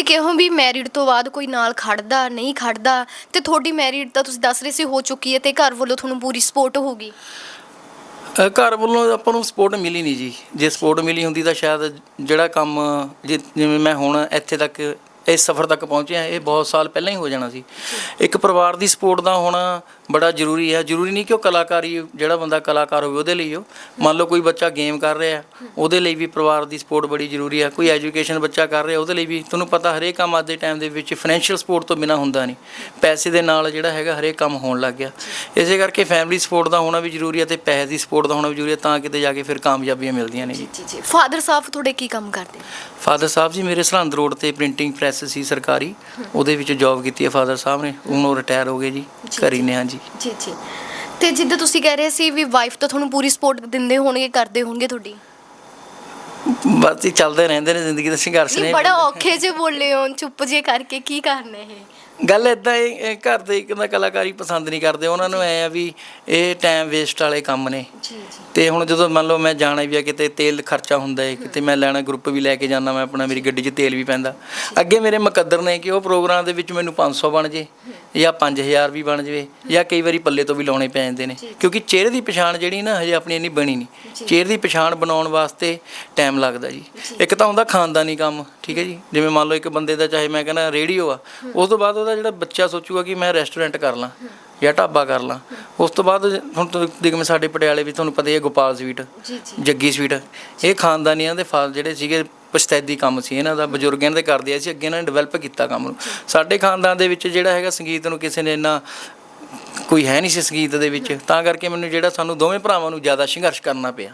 ਤੁਸੀਂ ਕਿਹੋ ਵੀ ਮੈਰਿਡ ਤੋਂ ਬਾਅਦ ਕੋਈ ਨਾਲ ਖੜਦਾ ਨਹੀਂ ਖੜਦਾ ਤੇ ਤੁਹਾਡੀ ਮੈਰਿਡ ਤਾਂ ਤੁਸੀਂ ਦੱਸ ਰਹੇ ਸੀ ਹੋ ਚੁੱਕੀ ਹੈ ਤੇ ਘਰ ਵੱਲੋਂ ਤੁਹਾਨੂੰ ਪੂਰੀ ਸਪੋਰਟ ਹੋਗੀ ਅ, ਘਰ ਵੱਲੋਂ ਆਪਾਂ ਨੂੰ ਸਪੋਰਟ ਮਿਲੀ ਨਹੀਂ ਜੀ। ਜੇ ਸਪੋਰਟ ਮਿਲੀ ਹੁੰਦੀ ਤਾਂ ਸ਼ਾਇਦ ਜਿਹੜਾ ਕੰਮ ਜਿ- ਜਿਵੇਂ ਮੈਂ ਹੁਣ ਇੱਥੇ ਤੱਕ ਇਸ ਸਫ਼ਰ ਤੱਕ ਪਹੁੰਚਿਆ ਇਹ ਬਹੁਤ ਸਾਲ ਪਹਿਲਾਂ ਹੀ ਹੋ ਜਾਣਾ ਸੀ। ਇੱਕ ਪਰਿਵਾਰ ਦੀ ਸਪੋਰਟ ਦਾ ਹੋਣਾ ਬੜਾ ਜ਼ਰੂਰੀ ਹੈ। ਜ਼ਰੂਰੀ ਨਹੀਂ ਕਿ ਉਹ ਕਲਾਕਾਰੀ ਜਿਹੜਾ ਬੰਦਾ ਕਲਾਕਾਰ ਹੋਵੇ ਉਹਦੇ ਲਈ ਉਹ ਮੰਨ ਲਓ ਕੋਈ ਬੱਚਾ ਗੇਮ ਕਰ ਰਿਹਾ ਉਹਦੇ ਲਈ ਵੀ ਪਰਿਵਾਰ ਦੀ ਸਪੋਰਟ ਬੜੀ ਜ਼ਰੂਰੀ ਹੈ। ਕੋਈ ਐਜੂਕੇਸ਼ਨ ਬੱਚਾ ਕਰ ਰਿਹਾ ਉਹਦੇ ਲਈ ਵੀ। ਤੁਹਾਨੂੰ ਪਤਾ ਹਰੇਕ ਕੰਮ ਅੱਜ ਦੇ ਟਾਈਮ ਦੇ ਵਿੱਚ ਫਾਈਨੈਂਸ਼ੀਅਲ ਸਪੋਰਟ ਤੋਂ ਬਿਨਾ ਹੁੰਦਾ ਨਹੀਂ। ਪੈਸੇ ਦੇ ਨਾਲ ਜਿਹੜਾ ਹੈਗਾ ਹਰੇਕ ਕੰਮ ਹੋਣ ਲੱਗ ਗਿਆ। ਇਸੇ ਕਰਕੇ ਫੈਮਿਲੀ ਸਪੋਰਟ ਦਾ ਹੋਣਾ ਵੀ ਜ਼ਰੂਰੀ ਹੈ ਤੇ ਪੈਸੇ ਦੀ ਸਪੋਰਟ ਦਾ ਹੋਣਾ ਵੀ ਜ਼ਰੂਰੀ ਹੈ ਤਾਂ ਕਿਤੇ ਜਾ ਕੇ ਫਿਰ ਕਾਮਯਾਬੀਆਂ ਮਿਲਦੀਆਂ ਨੇ ਜੀ। ਜੀ ਜੀ ਫਾਦਰ ਸਾਹਿਬ ਤੁਹਾਡੇ ਕੀ ਕੰਮ ਕਰਦੇ? ਫਾਦਰ ਸਾਹਿਬ ਜੀ ਮੇਰੇ ਸਰਹੰਦ ਰੋਡ ਤੇ ਪ੍ਰਿੰਟਿੰਗ ਪ੍ਰੈਸ ਸੀ ਸਰਕਾਰੀ ਉਹਦੇ ਵਿੱਚ ਜੌਬ ਕੀਤੀ ਹੈ ਫਾਦਰ ਸਾਹਿਬ ਨੇ ਹੁਣ ਉਹ ਰਿਟਾਇਰ ਹੋ ਗਏ ਜੀ ਘਰ ਨੇ ਹਾਂਜੀ। ਜੀ ਜੀ। ਤੇ ਜਿੱਦਾਂ ਤੁਸੀਂ ਕਹਿ ਰਹੇ ਸੀ ਵੀ ਵਾਈਫ ਤਾਂ ਤੁਹਾਨੂੰ ਪੂਰੀ ਸਪੋਰਟ ਦਿੰਦੇ ਹੋਣਗੇ ਕਰਦੇ ਹੋਣਗੇ ਤੁਹਾਡੀ? ਬਸ ਹੀ ਚੱਲਦੇ ਰਹਿੰਦੇ ਨੇ ਜ਼ਿੰਦਗੀ ਦੇ ਸੰਘਰਸ਼ ਨੇ। ਬੜਾ ਔਖੇ ਜੇ ਬੋਲੇ ਹੋ ਚੁੱਪ ਜੇ ਕਰਕੇ ਕੀ ਕਰਨਾ ਇਹ? ਗੱਲ ਇਦਾਂ ਇਹ ਘਰ ਦੇ ਇੱਕ ਤਾਂ ਕਲਾਕਾਰੀ ਪਸੰਦ ਨਹੀਂ ਕਰਦੇ ਉਹਨਾਂ ਨੂੰ ਐ ਆ ਵੀ ਇਹ ਟਾਈਮ ਵੇਸਟ ਵਾਲੇ ਕੰਮ ਨੇ। ਤੇ ਹੁਣ ਜਦੋਂ ਮੰਨ ਲਓ ਮੈਂ ਜਾਣਾ ਵੀ ਆ ਕਿਤੇ ਤੇਲ ਖਰਚਾ ਹੁੰਦਾ ਹੈ ਕਿਤੇ ਮੈਂ ਲੈਣਾ ਗਰੁੱਪ ਵੀ ਲੈ ਕੇ ਜਾਂਦਾ ਮੈਂ ਆਪਣਾ ਮੇਰੀ ਗੱਡੀ 'ਚ ਤੇਲ ਵੀ ਪੈਂਦਾ। ਅੱਗੇ ਮੇਰੇ ਮੁਕੱਦਰ ਨੇ ਕਿ ਉਹ ਪ੍ਰੋਗਰਾਮ ਦੇ ਵਿੱਚ ਮੈਨੂੰ 500 ਬਣ ਜੇ ਜਾਂ 5000 ਵੀ ਬਣ ਜਵੇ ਜਾਂ ਕਈ ਵਾਰੀ ਪੱਲੇ ਤੋਂ ਵੀ ਲਾਉਣੇ ਪੈ ਜਾਂਦੇ ਨੇ। ਕਿਉਂਕਿ ਚਿਹਰੇ ਦੀ ਪਛਾਣ ਜਿਹੜੀ ਨਾ ਹਜੇ ਆਪਣੀ ਇੰਨੀ ਬਣੀ ਨਹੀਂ। ਚਿਹਰੇ ਦੀ ਪਛਾਣ ਬਣਾਉਣ ਵਾਸਤੇ ਟਾਈਮ ਲੱਗਦਾ ਜੀ। ਇੱਕ ਤਾਂ ਹੁੰਦਾ ਖਾਨਦਾਨੀ ਕੰਮ ਠੀਕ ਹੈ ਜੀ? ਜਿਵੇਂ ਮੰਨ ਲਓ ਇੱਕ ਬੰਦੇ ਦਾ ਚਾਹੇ ਮੈਂ ਕਹਿੰਦਾ ਰੇਡੀਓ ਆ ਉਸ ਤੋਂ ਬਾਅਦ ਉਹਦਾ ਜਿਹੜਾ ਬੱਚਾ ਸੋਚੂਗਾ ਕਿ ਮੈਂ ਰੈਸਟੋਰੈਂਟ ਕਰ ਲਾਂ ਜਾਂ ਢਾਬਾ ਕਰ ਲਾਂ ਉਸ ਤੋਂ ਬਾਅਦ ਹੁਣ ਜਿਵੇਂ ਸਾਡੇ ਪਟਿਆਲੇ ਵਿੱਚ ਤੁਹਾਨੂੰ ਪਤਾ ਹੀ ਹੈ ਗੋਪਾਲ ਸਵੀਟ ਜੱਗੀ ਸਵੀਟ ਇਹ ਖਾਨਦਾਨੀਆਂ ਦੇ ਫਲ ਜਿਹੜੇ ਸੀਗੇ ਪਛਤੈਦੀ ਕੰਮ ਸੀ ਇਹਨਾਂ ਦਾ ਬਜ਼ੁਰਗਾਂ ਦੇ ਕਰਦੇ ਸੀ ਅੱਗੇ ਇਹਨਾਂ ਨੇ ਡਿਵੈਲਪ ਕੀਤਾ ਕੰਮ ਨੂੰ। ਸਾਡੇ ਖਾਨਦਾਨ ਦੇ ਵਿੱਚ ਜਿਹੜਾ ਹੈਗਾ ਸੰਗੀਤ ਨੂੰ ਕਿਸੇ ਨੇ ਇੰਨਾ ਕੋਈ ਹੈ ਨਹੀਂ ਸੀ ਸੰਗੀਤ ਦੇ ਵਿੱਚ ਤਾਂ ਕਰਕੇ ਮੈਨੂੰ ਜਿਹੜਾ ਸਾਨੂੰ ਦੋਵੇਂ ਭਰਾਵਾਂ ਨੂੰ ਜ਼ਿਆਦਾ ਸੰਘਰਸ਼ ਕਰਨਾ ਪਿਆ।